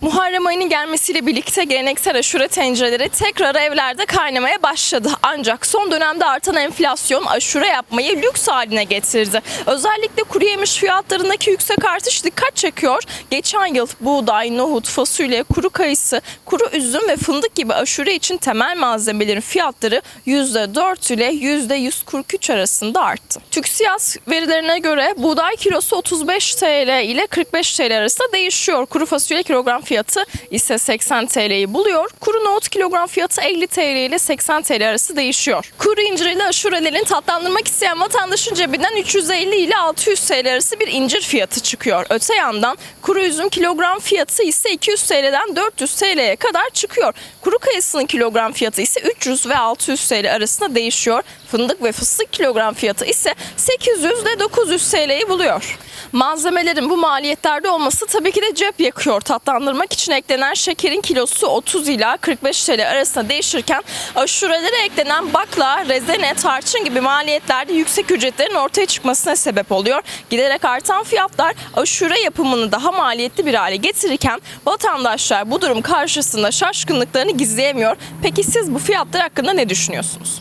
Muharrem ayının gelmesiyle birlikte geleneksel aşure tencereleri tekrar evlerde kaynamaya başladı. Ancak son dönemde artan enflasyon aşure yapmayı lüks haline getirdi. Özellikle kuru yemiş fiyatlarındaki yüksek artış dikkat çekiyor. Geçen yıl buğday, nohut, fasulye, kuru kayısı, kuru üzüm ve fındık gibi aşure için temel malzemelerin fiyatları %4 ile %143 arasında arttı. TÜKSİAD verilerine göre buğday kilosu 35 TL ile 45 TL arasında değişiyor. Kuru fasulye kilogram fiyatı ise 80 TL'yi buluyor. Kuru nohut kilogram fiyatı 50 TL ile 80 TL arası değişiyor. Kuru incir ile aşurelerin tatlandırmak isteyen vatandaşın cebinden 350 ile 600 TL arası bir incir fiyatı çıkıyor. Öte yandan kuru üzüm kilogram fiyatı ise 200 TL'den 400 TL'ye kadar çıkıyor. Kuru kayısının kilogram fiyatı ise 300 ve 600 TL arasında değişiyor. Fındık ve fıstık kilogram fiyatı ise 800 ile 900 TL'yi buluyor. Malzemelerin bu maliyetlerde olması tabii ki de cep yakıyor. Tatlandırmak için eklenen şekerin kilosu 30 ila 45 TL arasında değişirken aşurelere eklenen bakla, rezene, tarçın gibi maliyetlerde yüksek ücretlerin ortaya çıkmasına sebep oluyor. Giderek artan fiyatlar aşure yapımını daha maliyetli bir hale getirirken vatandaşlar bu durum karşısında şaşkınlıklarını gizleyemiyor. Peki siz bu fiyatlar hakkında ne düşünüyorsunuz?